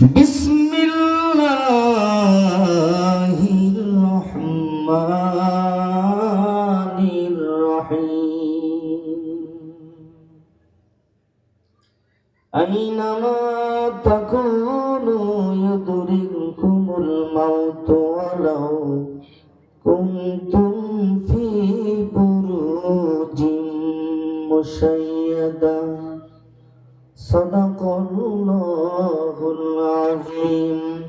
بسم الله الرحمن الرحيم أينما تكونوا يدرككم الموت ولو كنتم في بروج مشيده صدق الله العظيم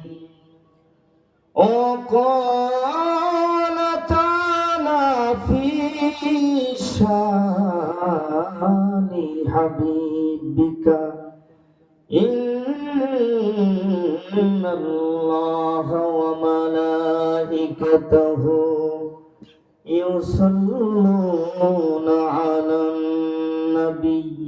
وقال تعالى في شان حبيبك إن الله وملائكته يصلون على النبي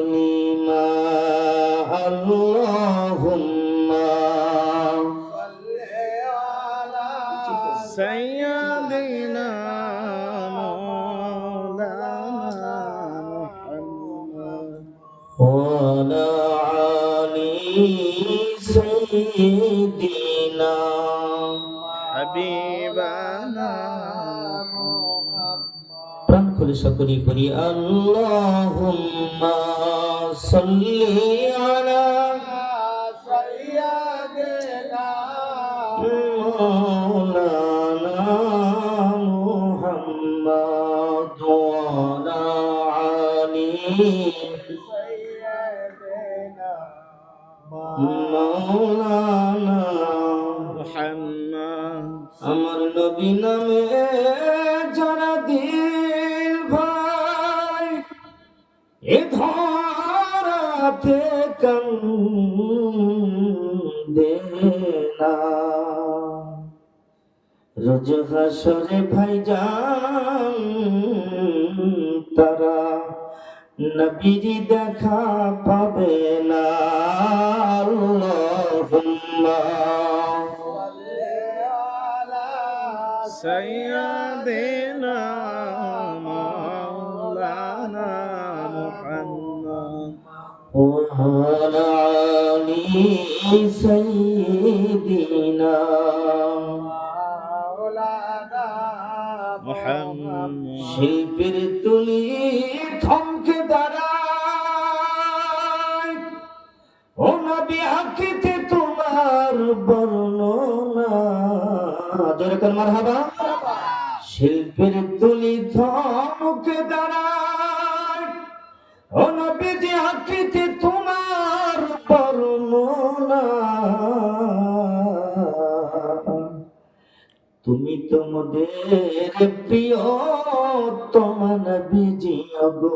سيدنا حبيبنا প্রাণ খুলে সকলেই করি আল্লাহুম্মা সাল্লি মৌলানা মোহাম্মদ। আমার নবী নামে যারা দিল ভাই এ ধরাতে কান্দে না। রোজ হাসরে ভাই যান তারা নবীর দেখা পাবে না সৈয়াদেনা মাওলানা মুহাম্মদ। ও আলী সৈয়দিনা মাওলানা মুহাম্মদ শিল্পীর তুলি নবী তোমার বর্ণনা। জোরে কর মারহাবা? শিল্পীর তুলি থমকে দাঁড়ায়। ও নবী যে তোমার বর্ণনা। তুমি তোমাদের প্রিয় তোমার বিজি গো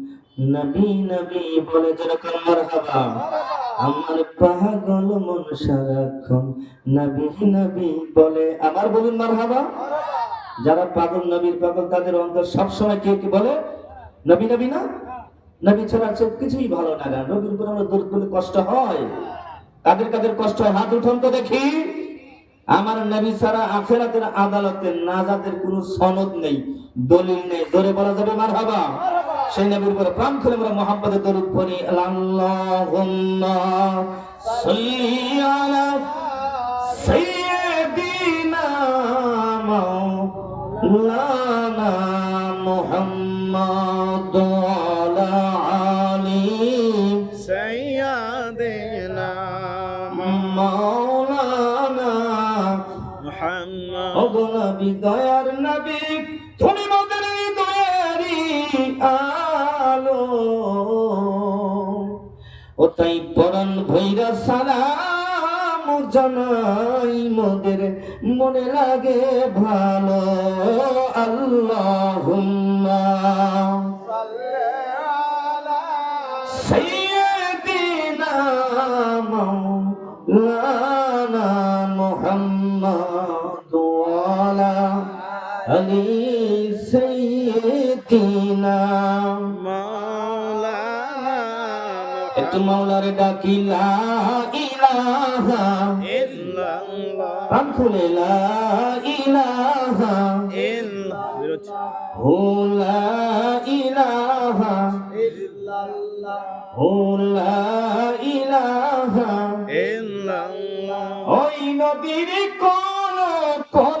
নবী নবী বলে যেরকম মারহাবা। আমার পাগল মন সারাক্ষণ নবী নবী বলে। আমার বলুন মারহাবা। যারা পাগল, নবীর পাগল, তাদের অন্তর সবসময় কে কি বলে? নবী নবী না? নবী ছাড়া সব কিছুই ভালো না নবীর উপর আমরা দূর করলে কষ্ট হয়। কাদের কাদের কষ্ট? হয় হাত উঠন তো দেখি। আমার নবী ছাড়া আখেরাতের আদালতে নাজাতের কোনো সনদ নেই, দলিল নেই। জোরে বলা যাবে মার হাবা সেই নবীর উপরে প্রাণ খুলে আমরা মোহাম্মদ দরুদ পড়ি আল্লাহুম্মা সাল্লি আলা সাইয়্যিদিনা মাওলানা মুহাম্মদ নবী দয়ার নবী জানাই মোদের মনে লাগে ভালো। আল্লাহ সৈয়দিনা মৌলানা মোহাম্মদ মৌলার ডাকিলা প্রাণ খুলে লা ইলাহা হো লা ইলাহা হো লা ইলাহা ওই নদীর কোন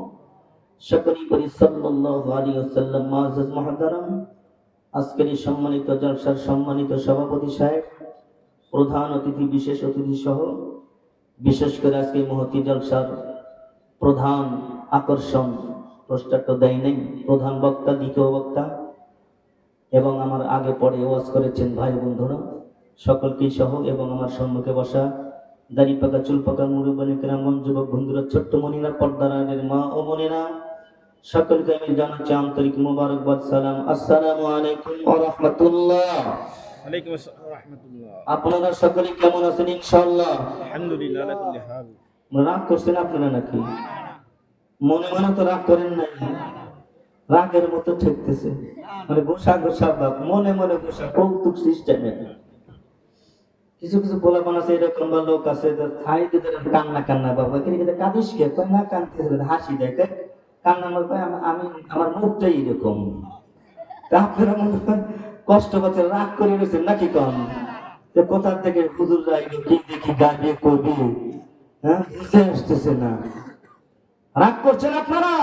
সকলেই করি সাল্লাল্লাহু আলাইহি ওয়াসাল্লাম মুআজ্জাজ আজকের এই সম্মানিত জলসার সম্মানিত সভাপতি সাহেব, প্রধান অতিথি, বিশেষ অতিথি সহ, বিশেষ করে আজকে মহতি জলসার প্রধান আকর্ষণ, প্রস্তাব দেয় নাই, প্রধান বক্তা, দ্বিতীয় বক্তা, এবং আমার আগে পরে ওয়াজ করেছেন ভাই বন্ধুরা সকলকেই সহ, এবং আমার সম্মুখে বসা দাড়ি পাকা, চুল পাকা মুরুবানি গ্রামগঞ্জ যুবক বন্ধুরা, ছোট্ট মনিরা পর্দারানের মা ও বোনেরা সকলকে আমি জানাচ্ছি আন্তরিক মুবারকবাদ সালাম। আসসালামু আলাইকুম ওয়া রাহমাতুল্লাহ। আলাইকুম আসসালাম ওয়া রাহমাতুল্লাহ। আপনারা সকলে কেমন আছেন ইনশাআল্লাহ? আলহামদুলিল্লাহ আলা কুল্লি হাল। রাগ করছেন আপনারা নাকি? মনে মনে তো রাগ করেন নাই। রাগের মতো ঠেকতেছে। মানে গোসা গোসা ভাব মনে মনে গোসা কৌতুক সিস্টেমে কিছু কিছু পোলাপান আছে এরকম বা লোক আছে খাই কান্না কান্না বাবা কিন্তু কাঁদিস কে? কয় না কান্দিস হাসি দেয় আমি আমার মুখটাই এরকম। মনে কষ্ট পাচ্ছে রাগ করে নাকি কম? যে কোথা থেকে দেখি হ্যাঁ? বুঝে আসতেছে না। রাগ করছেন আপনারা?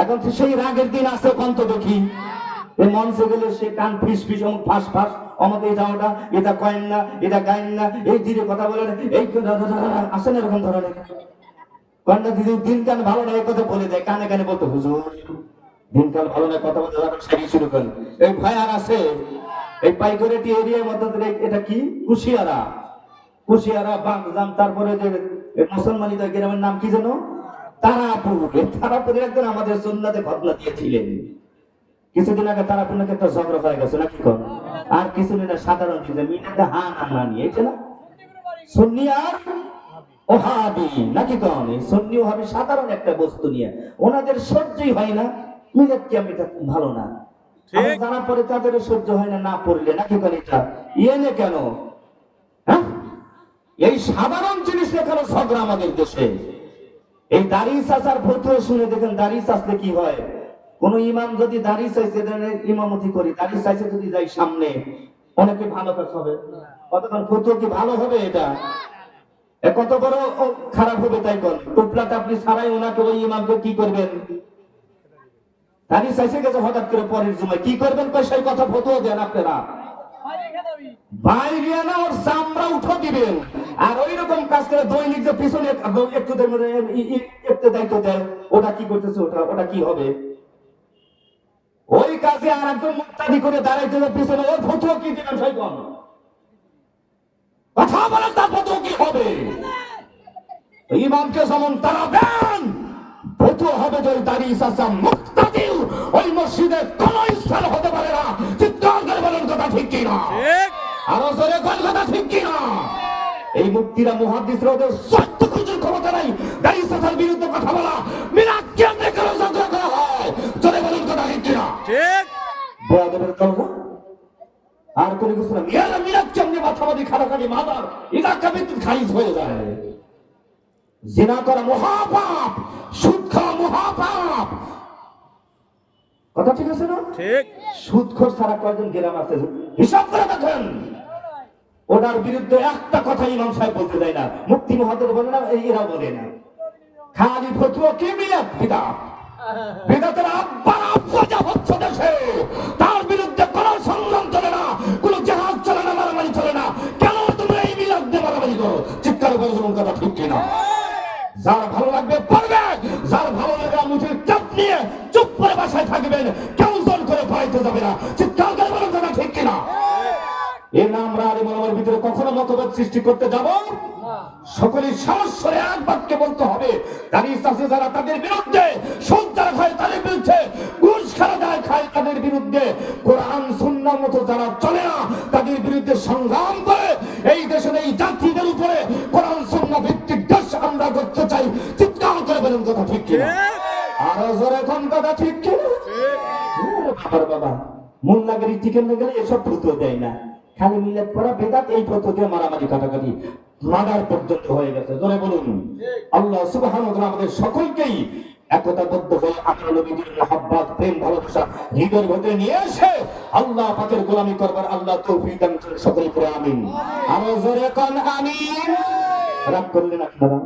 এখন তো সেই রাগের দিন আছে কন্ত দেখি। এই মঞ্চে গেলে সে কান ফিস ফিস অমুক ফাঁস ফাঁস। আমাকে এটা ওটা এটা কয়েন না, এটা গায়েন না। এই ধীরে কথা বলেন এই আসেন এরকম ধরনের। দিদি, দিনকাল ভালো কথা বলে দেয়, কানে কানে বলতো, হুজুর, দিনকাল ভালো কথা বলতে তারপর সারি শুরু করেন। এই ভাই আর আছে, এই এরিয়ার মধ্যে এটা কি? কুশিয়ারা। কুশিয়ারা তারপরে যে মুসলমানিদের গ্রামের নাম কি যেন? তারাপুর। এই তারাপুরের একজন আমাদের সুন্নাতে ঘটনা দিয়েছিলেন। কিছুদিন আগে তারাপুর নাকি একটা ঝগড়া হয়ে গেছে, নাকি আর আগে সাধারণ কিছু মিনাতে হা না না নিয়ে না? আর ওহাবি নাকি কন এই সুন্নি ওহাবি সাধারণ একটা বস্তু নিয়ে। ওনাদের সহ্যই হয় না মিলাদ কি আমি ভালো না। যারা পরে তাদের সহ্য হয় না না পড়লে। নাকি কন এটা ইয়ে কেন? হ্যাঁ? এই সাধারণ জিনিস ঝগড়া আমাদের দেশে। এই দাড়ি চাচার ফতুয়া শুনে দেখেন দাড়ি চাচলে কি হয়? কোন ইমাম যদি দাড়ি চাইছে ইমামতি করি। দাড়ি চাইছে যদি যাই সামনে অনেকে ভালো কাজ হবে। কতক্ষণ ফতুয়া কি ভালো হবে এটা? কত বড় খারাপ হবে তাই কর টুপলাটা আপনি ছাড়াই ওনাকে ওই ইমামকে কি করবেন? চাইছে গেছে হঠাৎ করে পরের কি করবেন সেই কথা ফতুয়া দেন আপনারা? কাজ করে দৈনিক পিছনে একটু দায়িত্ব দেয় ওটা কি করতেছে, ওটা ওটা কি হবে? ওই আর দাঁড়াইতে পিছনে, ওর কি দিবেন কথা বলেন তার ফটো কি হবে? ইমামকে যেমন তারা দেন ফটো হবে যদি দাঁড়িয়ে চাচা মুক্তাদি ওই মসজিদে কোন স্থান হতে পারে না। চিৎকার করে বলেন কথা ঠিক কিনা ঠিক। আরও জোরে কোন কথা ঠিক কিনা এই মুক্তিরা মুহাদ্দিসরা ওদের সত্য কিছুর ক্ষমতা নাই। দাঁড়িয়ে সাথার বিরুদ্ধে কথা বলা মিরাজ কেন্দ্রে কেন যাত্রা করা হয়। জোরে বলুন কথা ঠিক কিনা ঠিক। বয়াদবের কলমা আর কোনো কিছু না। মিয়ারা মিরাজ কেমনি মাথামারি খাটাখাটি মাদার। এলাকা বিদ্যুৎ খারিজ হয়ে যায়। জিনা করা মহাপাপ সুদ খাওয়া মহাপাপ। কথা ঠিক আছে না? ঠিক। সুদখোর ছাড়া কয়জন গ্রাম আছে? হিসাব করে দেখেন। ওনার বিরুদ্ধে একটা কথা ইমাম সাহেব বলতে দেয় না। মুক্তি মহাদের বলে না এরা বলে না। খালি ফতুয়া কে মিলাদ? বিদা বেদাতের আব্বা আব্বা যা হচ্ছে দেশে তার যার ভালো লাগবে পড়বে যার ভালো লাগে মুখে চাপ নিয়ে চুপ করে বাসায় থাকবেন কেউ জোর করে পড়াইতে যাবে না। চিৎকার করে বলুন ঠিক কিনা? এ না আমরা আমার ভিতরে কখনো মতভেদ সৃষ্টি করতে যাব? সকলের সমস্যারে এক বাক্যে বলতে হবে। দাঁড়িয়ে আছে যারা তাদের বিরুদ্ধে সুদ যারা খায় তাদের বিরুদ্ধে ঘুষ খারা খায় তাদের বিরুদ্ধে। কোরআন সুন্নার মতো যারা চলে না তাদের বিরুদ্ধে সংগ্রাম করে। এই দেশের এই জাতিদের উপরে কোরআন সুন্না ভিত্তিক দেশ আমরা করতে চাই। চিৎকার করে বলুন কথা ঠিক কিনা? আরও জোরে কথা ঠিক কিনা? বাবা মোল্লাগিরি চিকেন গেলে এসব ভূত দেয় না। খালি মিলে পড়া বেদাত এই দিয়ে মারামারি কাটাকাটি মাদার পর্যন্ত হয়ে গেছে। জোরে বলুন। আল্লাহ সুবহান আমাদের সকলকেই একতাবদ্ধ হয়ে নবীজির মোহাব্বত, প্রেম, ভালোবাসা হৃদয়ের ভেতরে নিয়ে এসে আল্লাহ পাকের গোলামি করবার আল্লাহ সকলে করে আমিন। আরও জোরে কোন, আমিন। রাগ করলেন আপনারা?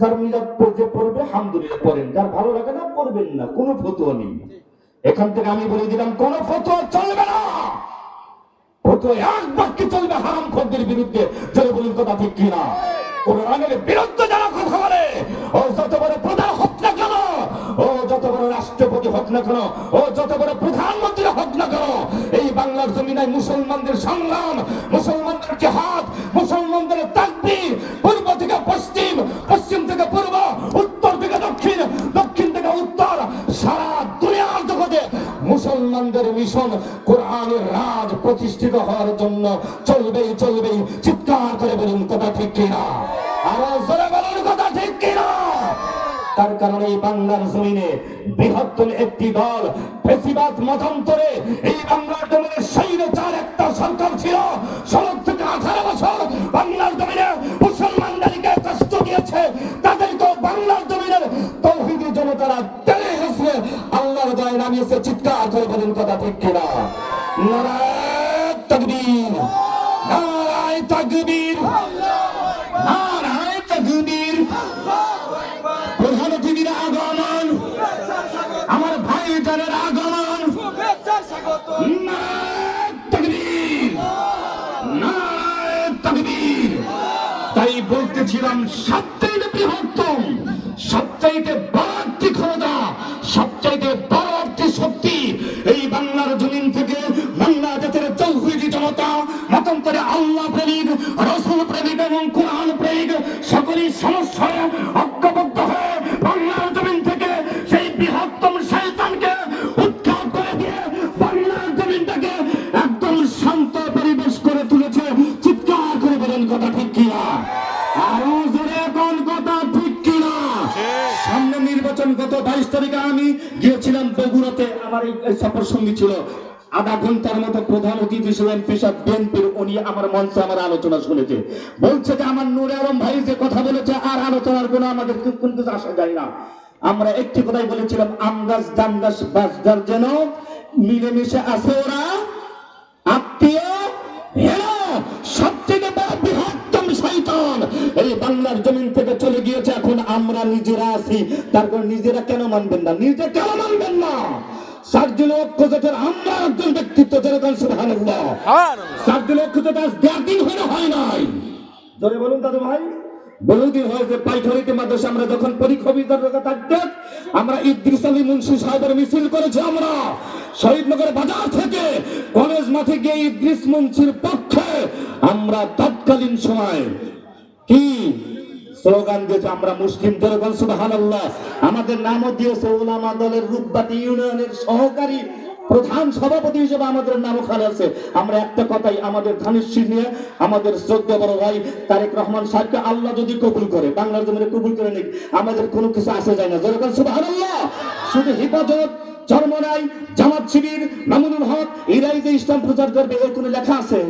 যার মিলাদ পড়বে হামদুলিল্লাহ পড়েন। যার ভালো লাগে না, পড়বেন না। কোনো ফতুয়া নেই। এখান থেকে আমি বলে দিলাম, কোন ফতুয়া চলবে না। ফতুয়া এক বাক্যে চলবে হারাম খদ্দের বিরুদ্ধে। চলে বলুন, কথা ঠিক কিনা? বিরুদ্ধে যারা কথা বলে, ও যত বড় প্রধান হোক না কেন, ও যত বড় রাষ্ট্রপতি হোক না কেন, ও যত বড় প্রধানমন্ত্রী হোক না কেন, এই বাংলার জমিনায় মুসলমানদের সংগ্রাম, মুসলমানদের জেহাদ, মুসলমানদের তাকবীর, পূর্ব থেকে পশ্চিম পশ্চিম থেকে পূর্ব, উত্তর থেকে দক্ষিণ দক্ষিণ থেকে উত্তর, সারা দুনিয়ার জগতে মুসলমানদের মিশন কোরআনের রাজ প্রতিষ্ঠিত হওয়ার জন্য চলবেই চলবেই চিৎকার করে বলুন, কথা ঠিক কিনা? বলুন, কথা ঠিক কিনা? তার কারণে এই বাংলার জমিনে বৃহত্তম একটি দল বেশিবাদ মতান্তরে এই বাংলার জমিনে স্বৈরচার একটা সরকার ছিল। ষোলো থেকে আঠারো বছর বাংলার জমিনে মুসলমানদেরকে কষ্ট দিয়েছে। তাদেরকেও বাংলার জমিনের তৌহিদি জনতারা আল্লাহর দয় নামিয়েছে চিৎকার করে বলেন কথা ঠিক কিনা? তকবীর। নারায় তকবীর। নারায় তকবীর। প্রধান অতিথির আগমন। আমার ভাই আগমন। তাই বলতেছিলাম, সবচাইতে বৃহত্তম, সবচাইতে বড় একটি ক্ষমতা, সবচাইতে বড় একটি শক্তি এই বাংলার জমিন থেকে বাংলা জাতির চৌহুদি জনতা মতান্তরে আল্লাহ প্রেমিক রসুল প্রেমিক এবং কোরআন প্রেমিক সকলেই সমস্যায় ঐক্যবদ্ধ হয়ে বাংলার জমিন থেকে সেই বৃহত্তম শয়তানকে উৎখাত করে দিয়ে বাংলার জমিনটাকে একদম শান্ত পরিবেশ করে তুলেছে। চিৎকার করে বলেন কথা ঠিক কিনা আরও জোরে কোন কথা ঠিক কিনা সামনে নির্বাচন গত বাইশ তারিখে আমি গিয়েছিলাম আমার এই সফর সঙ্গী ছিল। আধা ঘণ্টার মতো প্রধান অতিথি ছিলেন পেশাব বিএনপির, উনি আমার মঞ্চে আমার আলোচনা শুনেছে। বলছে যে আমার নুরে আলম ভাই যে কথা বলেছে, আর আলোচনার কোনো আমাদের কি- কোন কিছু আসা যায় না। আমরা একটি কথাই বলেছিলাম আমগাছ জামগাছ বাসদার যেন মিলেমিশে আছে ওরা। আত্মীয়, হেরা বড় বৃহত্তম শয়তান। এই বাংলার জমিন থেকে চলে গিয়েছে, এখন আমরা নিজেরা আছি। তারপর নিজেরা কেন মানবেন না? নিজে কেন মানবেন না? সার্জুন আমরা একজন ব্যক্তিত্ব সুবহানাল্লাহ। সার্জুন দিন হলো হয় নাই। জোরে বলুন দাদু ভাই। বহুদিন হয়েছে পাইখারিতে মাদ্রাসা আমরা যখন থাকতে আমরা ইদ্রিস আলী মুন্সি সাহেবের মিছিল করেছি আমরা। শহীদনগর বাজার থেকে কলেজ মাঠে গিয়ে ইদ্রিস মুন্সির পক্ষে আমরা তৎকালীন সময় কি স্লোগান দিয়েছে, আমরা মুসলিম জনগণ, সুবহানাল্লাহ। আমাদের নামও দিয়েছে ওলামা দলের রূপবাতি ইউনিয়নের সহকারী প্রধান সভাপতি হিসেবে আমাদের নাম ওখানে আছে। আমরা একটা কথাই, আমাদের ধানের নিয়ে আমাদের শ্রদ্ধা বড় ভাই তারেক রহমান সাহেবকে আল্লাহ যদি কবুল করে, বাংলার জমিনে কবুল করে নিক, আমাদের কোনো কিছু আসে যায় না। যেরকম সুবহানাল্লাহ! শুধু হিফাজত চরমনাই জামাত শিবির মামুনুল হক এরাই যে ইসলাম প্রচার করবে এর কোনো লেখা আছে?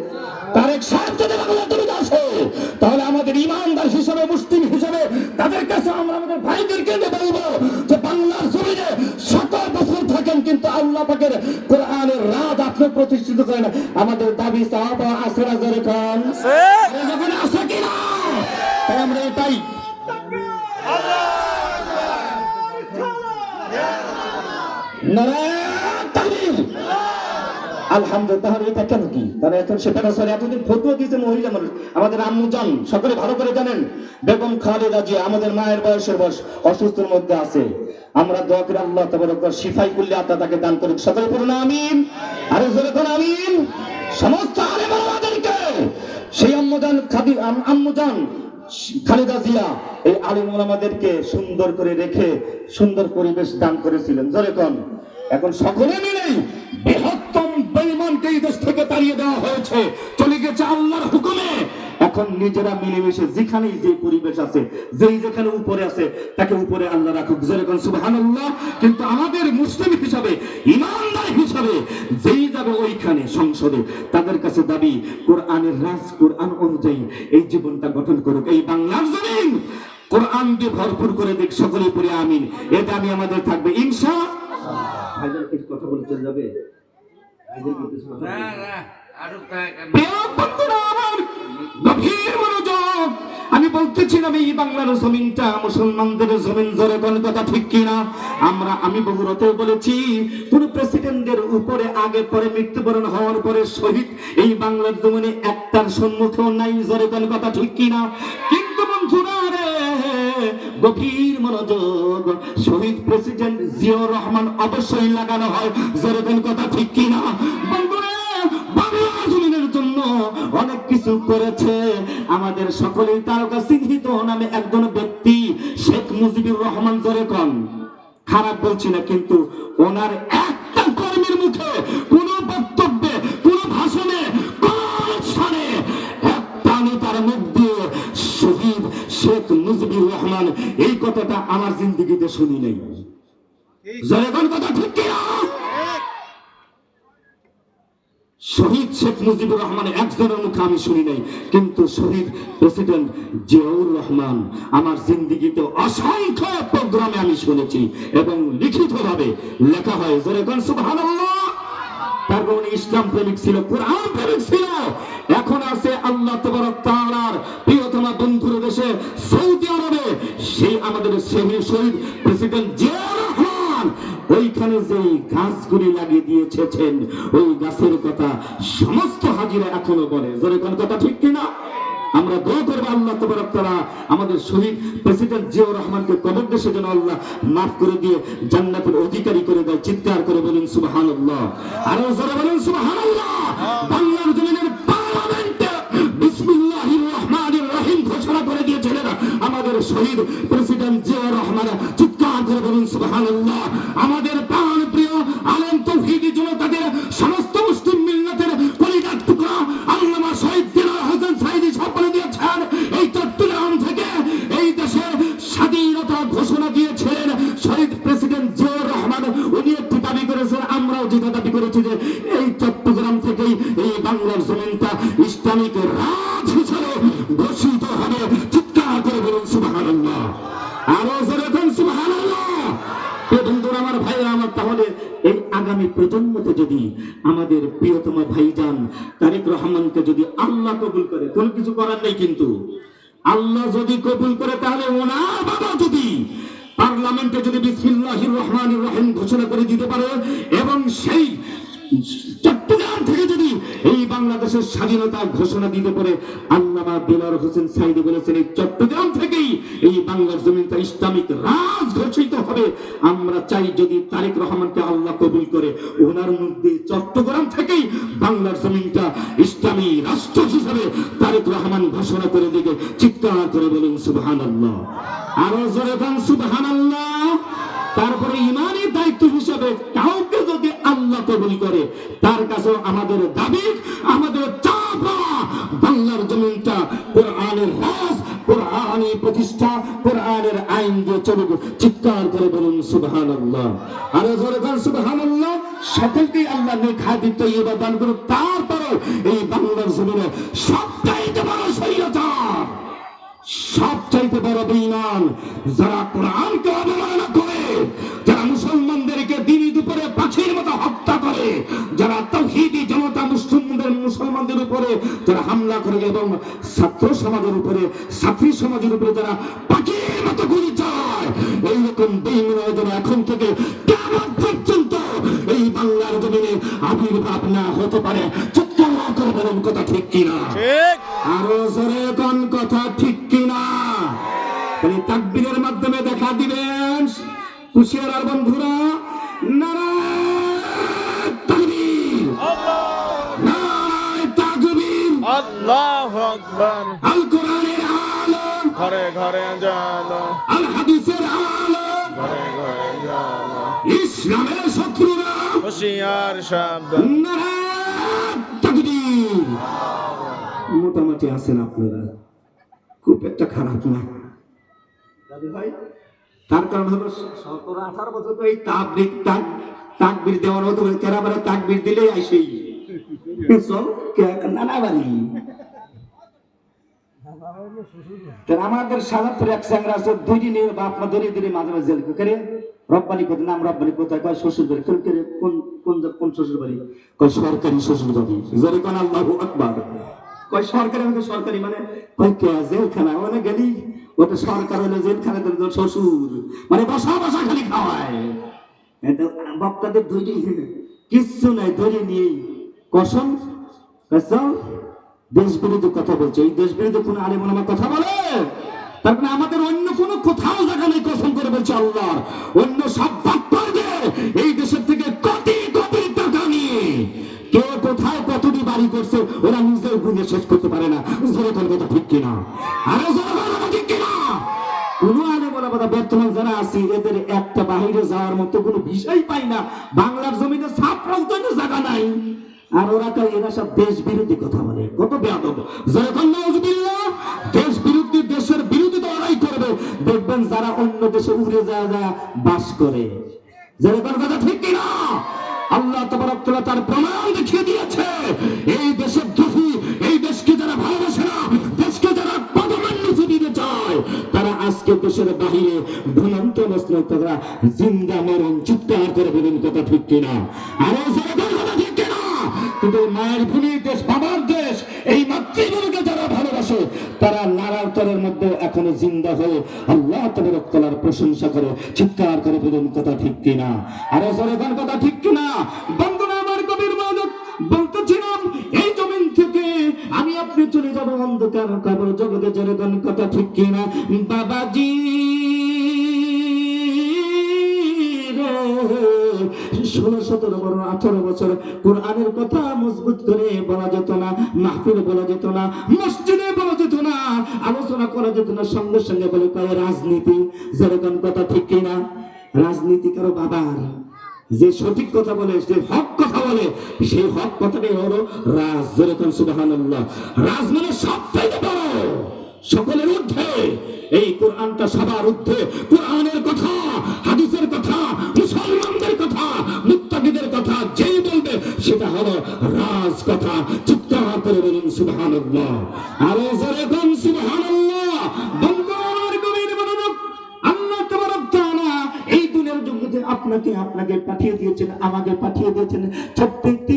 তারেক সাহেব যদি বাংলা জমিনে আসে তাহলে আমাদের ইমানদার হিসাবে মুসলিম হিসাবে তাদের কাছে আমরা আমাদের ভাইদেরকে বলব যে বাংলার জমিনে সকল বছর থাকেন কিন্তু আল্লাহ পাকের কোরআনের রাজ আপনি প্রতিষ্ঠিত করেন। আমাদের দাবি আছে রাজারে খান। আছে। কিনা? তাই আমরা এটাই। নারায়ণ তাকবীর। আলহামদুলিল্লাহ, তাহলে এটা কেন কি? তারা এখন সেটা সরে, এতদিন ফতুয়া দিয়েছে মহিলা মানুষ। আমাদের আম্মু জান, সকলে ভালো করে জানেন। বেগম খালেদা জিয়া আমাদের মায়ের বয়সের বয়স, অসুস্থের মধ্যে আছে। আমরা দোয়া করি আল্লাহ তাবারক শিফাই করলে আত্মা তাকে দান করুক। সকলে পড়ুন, আমিন। আরে জোরে কোন আমিন। সমস্ত আলেম আমাদেরকে ওলামাদেরকে সুন্দর করে রেখে সুন্দর পরিবেশ দান করেছিলেন। জোরে কোন। এখন সকলে মিলেই বৃহত্তম বেঈমানকে এই দেশ থেকে তাড়িয়ে দেওয়া হয়েছে। চলে গেছে আল্লাহর হুকুমে। এখন নিজেরা মিলেমিশে যেখানেই যে পরিবেশ আছে, যেই যেখানে উপরে আছে, তাকে উপরে আল্লাহ রাখুক। যেরকম সুবহানাল্লাহ। কিন্তু আমাদের মুসলিম হিসাবে, ইমানদার হিসাবে, যেই যাবে ওইখানে সংসদে। তাদের কাছে দাবি, কোরআনের রাজ, কোরআন অনুযায়ী এই জীবনটা গঠন করুক। এই বাংলার জমিন কোরআন দিয়ে ভরপুর করে দেখ সকলে পড়ে আমিন। এটা আমি আমাদের থাকবে। ইনশা ভাইজান কিছু কথা বলে চলে যাবে? ভাইজান কিছু কথা গভীর মনোযোগ। আমি বলতেছিলাম এই বাংলার জমিনটা মুসলমানদের জমিন জোরে কোন কথা ঠিক কিনা? আমরা আমি বহুরতে বলেছি কোন প্রেসিডেন্টের উপরে আগে পরে মৃত্যুবরণ হওয়ার পরে শহীদ এই বাংলার জমিনে একটার সম্মুখেও নাই জোরে কোন কথা ঠিক কিনা? রে গভীর মনোযোগ। শহীদ প্রেসিডেন্ট জিয়াউর রহমান অবশ্যই লাগানো হয়। জোরে কোন কথা ঠিক কিনা? অনেক কিছু করেছে। আমাদের সকলেই তারকা চিহ্নিত নামে একজন ব্যক্তি, শেখ মুজিবুর রহমান। জোরে খারাপ বলছি না, কিন্তু ওনার একটা কর্মীর মুখে শেখ মুজিবুর রহমান এই কথাটা আমার জিন্দগিতে শুনি নাই। জোরে কথা ঠিক শহীদ শেখ মুজিবুর রহমান একজনের মুখে আমি শুনি নাই কিন্তু শহীদ প্রেসিডেন্ট জিয়াউর রহমান আমার জিন্দিগিতে অসংখ্য প্রোগ্রামে আমি শুনেছি এবং লিখিত ভাবে লেখা হয় যেরকম সুবহানাল্লাহ। তারপর ইসলাম প্রেমিক ছিল, কোরআন প্রেমিক ছিল। এখন আছে আল্লাহ তোমার তাআলার প্রিয়তমা বন্ধুর দেশে সৌদি আরবে। সেই আমাদের শহীদ শহীদ প্রেসিডেন্ট জিয়াউর রহমান। ওইখানে যে গাছগুলি লাগিয়ে দিয়েছেন, ওই গাছের কথা সমস্ত হাজিরা এখনও বলে। জোরে কোন কথা ঠিক কিনা? আমরা দোয়া করব আল্লাহ তবরক তাআলা আমাদের শহীদ প্রেসিডেন্ট জিয়াউর রহমানকে কবর দেশে যেন আল্লাহ মাফ করে দিয়ে জান্নাতের অধিকারী করে দেয়, চিৎকার করে বলুন, সুবহানাল্লাহ। আরও জোরে বলুন, সুবহানাল্লাহ। বাংলার জমিনের পার্লামেন্টে বিসমিল্লাহির রহমানির রহিম ঘোষণা করে দিয়েছিলেন আমাদের শহীদ প্রেসিডেন্ট জিয়াউর রহমান। চিৎকার করে বলুন, সুবহানাল্লাহ। আমাদের প্রাণ প্রিয় আলেম তৌহিদি জনতাদের, সমস্ত মুসলিম মিল্লাতের কলিজার টুকরা আল্লামা শহীদ স্বাধীনতা ঘোষণা দিয়েছিলেন শহীদ প্রেসিডেন্ট জিয়াউর রহমান। উনি একটি দাবি করেছেন, আমরাও যেটা দাবি করেছি যে এই চট্টগ্রাম থেকেই এই বাংলার জমিনটা ইসলামিক রাজ হিসেবে ঘোষিত হবে। চিৎকার করে বলুন, সুবহানাল্লাহ। আরও যেরকম সুবহানাল্লাহ। বন্ধুরা, আমার ভাইরা আমার তাহলে এই আগামী প্রজন্মতে যদি আমাদের প্রিয়তম ভাইজান তারিক রহমানকে যদি আল্লাহ কবুল করে, কোন কিছু করার নেই কিন্তু। আল্লাহ যদি কবুল করে, তাহলে ওনার বাবা যদি পার্লামেন্টে যদি বিসমিল্লাহির রহমানির রহিম ঘোষণা করে দিতে পারে, এবং সেই বাংলাদেশের স্বাধীনতা ঘোষণা দিতে পারে আল্লামা বেলার হোসেন সাইদি বলেছেন, এই চট্টগ্রাম থেকেই এই বাংলার জমিনটা ইসলামিক রাজ ঘোষিত হবে। আমরা চাই যদি তারেক রহমানকে আল্লাহ কবুল করে, ওনার মধ্যে চট্টগ্রাম থেকেই বাংলার জমিনটা ইসলামী রাষ্ট্র হিসাবে তারেক রহমান ঘোষণা করে দিকে চিৎকার করে বলুন, সুবহানাল্লাহ। আরও জোরে গান সুবহানাল্লাহ। তারপরে ইমানি দায়িত্ব হিসাবে কাউকে যদি আল্লাহ কবুল করে। তার কাছে আমাদের দাবি, আমাদের চাপ বাংলার জমিনটা কোরআনের রাজ প্রতিষ্ঠা, কোরআনের আইন দিয়ে চিৎকার করে বলুন, সুবহানাল্লাহ। আরে জোরে বল সকলকেই আল্লাহ এবার দান করুন তারপরেও এই বাংলার জমিনে সবচাইতে বড় শৈলতার সবচাইতে বড় বেঈমান, যারা কোরআনকে অবমাননা করে দিনই দুপুরে পাখির মতো হত্যা করে যারা তৌহিদি জনতা মুসলিমদের মুসলমানদের উপরে যারা হামলা করে এবং ছাত্র সমাজের উপরে ছাত্রী সমাজের উপরে যারা পাখির মতো গুলি চায় এইরকম বেঈমানের জন্য এখন থেকে কেমন পর্যন্ত এই বাংলার জমিনে আবির্ভাব না হতে পারে? চিৎকার করে বলুন কথা ঠিক কিনা? আরও জোরে কোন কথা ঠিক কিনা? তাকবীরের মাধ্যমে দেখা দিবেন। কুশিয়ার বন্ধুরা ইসলামের শত্রুরা হুশিয়ার তাকবীর মোটামুটি আছেন আপনারা। খুব একটা খারাপ না। তার কারণ হলো সতেরো আঠারো বছর তো এই তাবলিক তাক তাকবির দেওয়ার মতো কেরাবারে তাকবির দিলেই আইসেই চল নানা বাড়ি। তার আমাদের সাধারণ এক স্যাংরা আছে দুই দিনের বাপ মা ধরে ধরে মাঝে মাঝে জেল করে। রব্বানি কোথায় নাম রব্বানি কোথায়? কয় শ্বশুর বাড়ি কোন কোন কোন কোন শ্বশুর বাড়ি কয় সরকারি শ্বশুর বাড়ি কোন আকবার। কয় সরকারি আমাকে সরকারি মানে? কয় কে? জেলখানা মানে গেলি? ওটা সরকার জেলখানা শ্বশুর। মানে বসা বসা খালি খাওয়ায়। এটা বক্তাদের ধৈর্য কিচ্ছু নাই, ধৈর্য নিয়েই কসম? কসম? দেশ বিরোধী কথা বলছে। এই দেশ বিরোধী কোন আলেম আমার কথা বলে? মানে আমাদের অন্য কোনো কোথাও জায়গা নেই কসম করে বলছে আল্লাহ অন্য সব এই দেশের থেকে কোটি কোটি টাকা নিয়ে। কে কোথায় কতটি বাড়ি করছে, ওরা গুণে শেষ করতে পারে না। জোরে কথা ঠিক কিনা? আরে জোরে কথা ঠিক কিনা? বলা কথা বর্তমান যারা আছি, এদের একটা বাহিরে যাওয়ার মতো কোনো বিষয় পাই না। বাংলার জমিতে তো জায়গা নাই। আর ওরা কয় এরা সব দেশ বিরোধী কথা বলে। কত বেয়াদব। যেরকম নাউজুবিল্লাহ দেখবেন যারা অন্য দেশে উড়ে যা যা বাস করে। আল্লাহ তার প্রমাণ দেখিয়ে দিয়েছে। এই দেশের দ্রোহী এই দেশকে যারা ভালোবাসে না, দেশকে যারা দিতে চায়, তারা আজকে দেশের বাহিরে ভ্রমন্ত অবস্থায় তারা জিন্দা, মরণ, চিৎকার করে বলুন কথা ঠিক কিনা? আরও কথা ঠিক কিনা? কিন্তু মায়ের ভূমি দেশ বাবার দেশ এই মাতৃভূমিকে যারা ভালোবাসে তারা নারার তরের মধ্যে জিন্দা হয়ে আল্লাহ তাবারক তাআলার প্রশংসা করে, চিৎকার করে, বলুন, কথা ঠিক কিনা? আরে সরে কথা ঠিক কিনা? বন্ধুরা, আমার কবির মাদক, বলতেছিলাম, এই জমিন থেকে আমি আপনি চলে যাব অন্ধকার কবর জগতে যেরকম কথা ঠিক কিনা? বাবাজি! ষোলো সতেরো বড় আঠারো বছর কোরআনের কথা মজবুত করে বলা যেত না, মাহফিলে বলা যেত না, মসজিদে বলা যেত না, আলোচনা করা যেত না, সঙ্গে সঙ্গে বলে কয় রাজনীতি, যেরকম কথা ঠিক কিনা? রাজনীতি কারও বাবার। যে সঠিক কথা বলে, যে হক কথা বলে, সেই হক কথাটাই হলো রাজ, যেরকম সুবহানাল্লাহ। রাজ মানে সবচাইতে বড়, সকলের ঊর্ধ্বে। এই কোরআনটা সবার ঊর্ধ্বে। কোরআনের কথা, হাদিসের কথা যেই বলবে, সেটা হলো রাজ কথা চিৎকার করে বলুন, সুবহানাল্লাহ। আরও এই দুনিয়ার জগতে আপনাকে আপনাকে পাঠিয়ে দিয়েছেন, আমাকে পাঠিয়ে দিয়েছেন। ছোট্ট একটি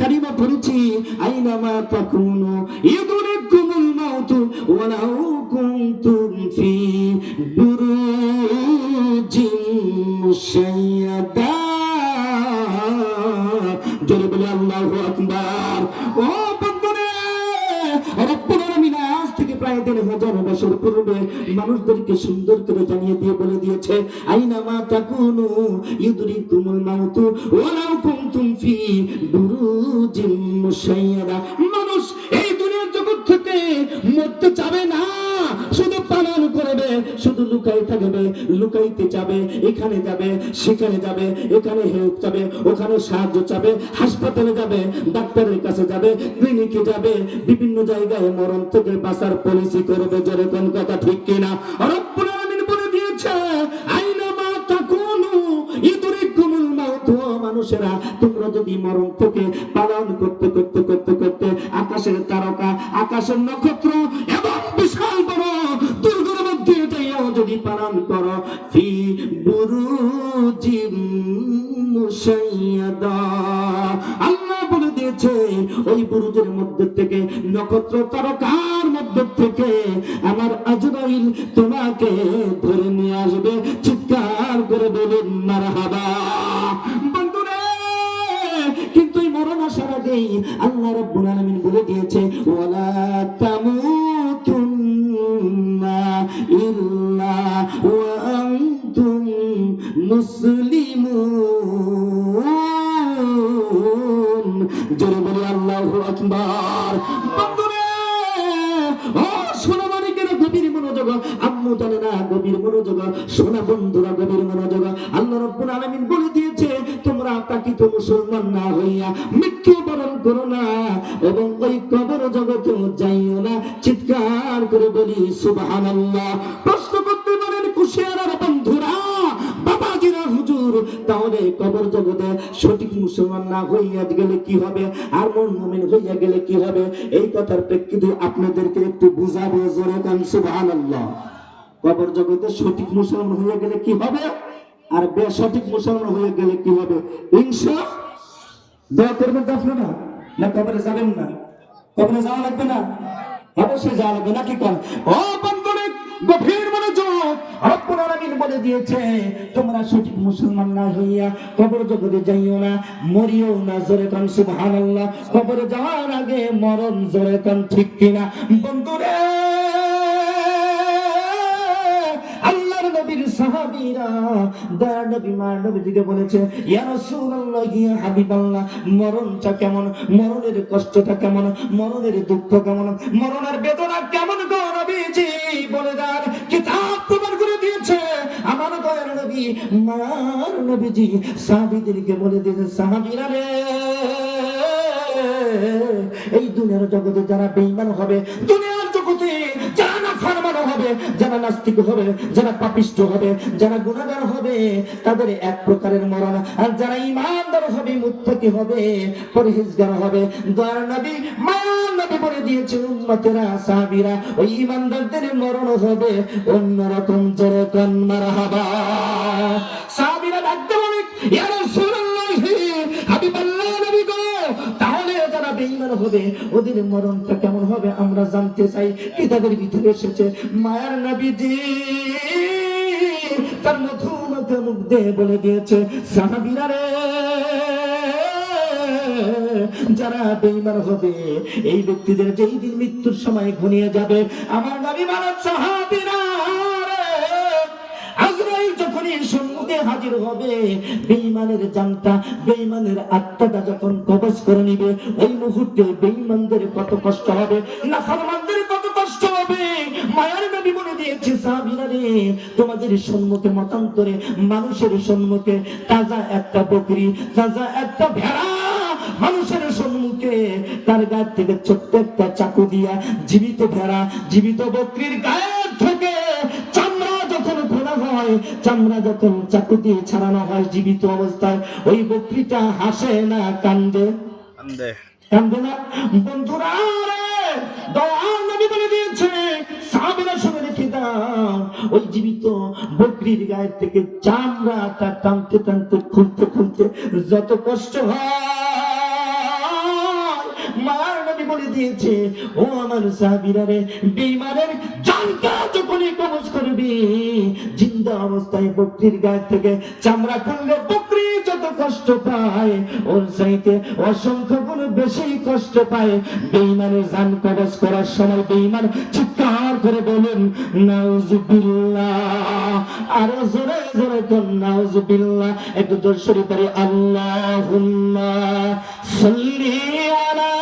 কারিমা পড়েছি। আইনামা তাকুনু ইদরিকুমুল মাউতু ওয়ালাউ কুনতুম ফি বুরুজিন মুশাইয়াদা জোরে বলে আল্লাহু আকবার। ও বন্ধুরে প্রায় দেড় হাজার বছর পূর্বে মানুষদেরকে সুন্দর করে জানিয়ে দিয়ে বলে দিয়েছে মাউতু ফি মানুষ এই দুনিয়ার জগৎ থেকে মরতে চাবে না, শুধু পালন করবে, শুধু লুকাইতে যাবে, এখানে যাবে, সেখানে যাবে, এখানে হেল্প যাবে ওখানে সাহায্য চাবে, হাসপাতালে যাবে, ডাক্তারের কাছে যাবে, ক্লিনিকে যাবে, বিভিন্ন জায়গায় মরণ থেকে বাঁচার পলিসি করবে যেরকম কথা ঠিক কিনা? মানুষেরা, তোমরা যদি মরণ থেকে পালন করতে করতে করতে করতে, আকাশের তারকা, আকাশের নক্ষত্র, এবং বিশাল বড় যদি পালন করো, ফি মুশাইয়াদা। আল্লাহ বলে দিয়েছে, ওই বুরুজের মধ্যে থেকে, নক্ষত্র তারকার মধ্যে থেকে আমার আজরাইল তোমাকে ধরে নিয়ে আসবে। চিৎকার করে বলুন, মারহাবা। কিন্তু মরণ আসার আগেই আল্লাহ রাব্বুল আলামিন বলে দিয়েছে, ওয়ালা তামুতুন্না মুসলিমুন। জোরে বলি আল্লাহু আকবার। ও গভীর মনোযোগ। আম্মু গভীর মনোযোগ। বন্ধুরা, গভীর মনোযোগ। আল্লাহ আলামিন বলে দিয়েছে, তোমরা তাকিত মুসলমান না হইয়া মৃত্যু বরণ করো না এবং ওই কবর জগতে যাইও না। চিৎকার করে বলি, সুবহানাল্লাহ। প্রশ্ন করতে পারেন কুশিয়ারার বাবাজিরা হুজুর, তাহলে কবর জগতে সঠিক মুসলমান না হইয়া গেলে কি হবে? আর মন মুমিন হইয়া গেলে কি হবে? এই কথার প্রেক্ষিতে আপনাদেরকে একটু বুঝাবো জোরে কান, সুবহানাল্লাহ। কবর জগতে সঠিক মুসলমান হইয়া গেলে কি হবে? আর বেসঠিক মুসলমান হইয়া গেলে কি হবে? ইনশা দোয়া করবেন তো আপনারা? না কবরে যাবেন না? কবরে যাওয়া লাগবে না? অবশ্যই যাওয়া লাগবে, নাকি কোন? ও গভীর মনোযোগ রব্বুল আলামিন বলে দিয়েছে, তোমরা সঠিক মুসলমান না হইয়া কবর জগতে যাইও না, মরিও না জোরে কান, সুবহানাল্লাহ। কবরে যাওয়ার আগে মরণ জোরে কান, ঠিক কিনা? বন্ধুরে মরণের কষ্টটা কেমন? মরণের দুঃখ কেমন? মরণের বেদনা কেমন গো নবীজি? কিতাব প্রমাণ করে দিয়েছে। আমার নবী, মার নবীজি সাহাবিদেরকে বলে দিয়েছে, সাহাবিরা রে, এই দুনিয়ার জগতে যারা বেঈমান হবে, দুনিয়ার জগতে নাফরমান হবে, যারা নাস্তিক হবে, যারা পাপিষ্ট হবে, যারা গুনাহগার হবে, তাদের এক প্রকারের মরণ। আর যারা ঈমানদার হবে, মুত্তাকি হবে, পরহেজগার হবে। দয়ার নবী মায়ার নবী বলে দিয়েছে উম্মতেরা, সাহাবীরা, ওই ঈমানদারদের মরণ হবে অন্যরকম জোরে মারহাবা। সাহাবীরা ডাকতে বলে, ইয়া রাসূলুল্লাহ হাবিবাল্লাহ নবী গো তাহলে বেঈমান হবে? ওদের মরণটা কেমন হবে? আমরা জানতে চাই কিতাবের ভিতরে এসেছে, মায়ার নবীজি তার মধু মধু মুখ দিয়ে বলে দিয়েছে, সাহাবীরা যারা বেঈমান হবে, এই ব্যক্তিদের যেই দিন মৃত্যুর সময় ঘনিয়ে যাবে, আমার নবী মানব সাহাবীরা। হাজির হবে। বেঈমানের জানটা, বেঈমানের আত্মাটা যখন কবজ করে নিবে, ওই মুহূর্তে বেঈমানদের কত কষ্ট হবে নাফরমানদের কত কষ্ট হবে? মায়ার নবী বলে দিয়েছে, সাহাবীরা রে, তোমাদের সম্মুখে মতান্তরে, মানুষের সম্মুখে তাজা একটা বকরি, তাজা একটা ভেড়া, মানুষের সম্মুখে তার গায়ে থেকে ছোট্ট একটা চাকু দিয়া জীবিত ভেড়া, জীবিত বকরির গায়ে থেকে হয় চামড়া যখন চাকু দিয়ে ছাড়ানো হয় জীবিত অবস্থায় ওই বকরিটা হাসে না কান্দে। কান্দে। না। বন্ধুরা দয়াল নবী বলে দিয়েছে সাহাবীরা শুনে রেখে দাও। ওই জীবিত বকরির গায়ে থেকে চামড়াটা টানতে টানতে খুলতে খুলতে যত কষ্ট হয় দিয়েছে। ও আমার সাহাবীরা রে বেঈমানের জানটা যখনই কবজ করবি, জিন্দা অবস্থায় বকরির গায়ে থেকে চামড়া খুললে বকরি যত কষ্ট পায়, ওর চাইতে অসংখ্য গুণ বেশি কষ্ট পায়। বেঈমানের জান কবজ করার সময় বেঈমান চিৎকার করে বলেন, নাউজুবিল্লাহ। আরও জোরে জোরে কোন নাউজুবিল্লাহ। একটু দর্শরি পারি আল্লাহুম্মা সাল্লি আলা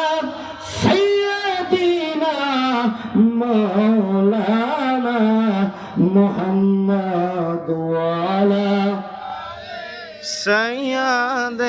مولانا محمد وعلى سيدنا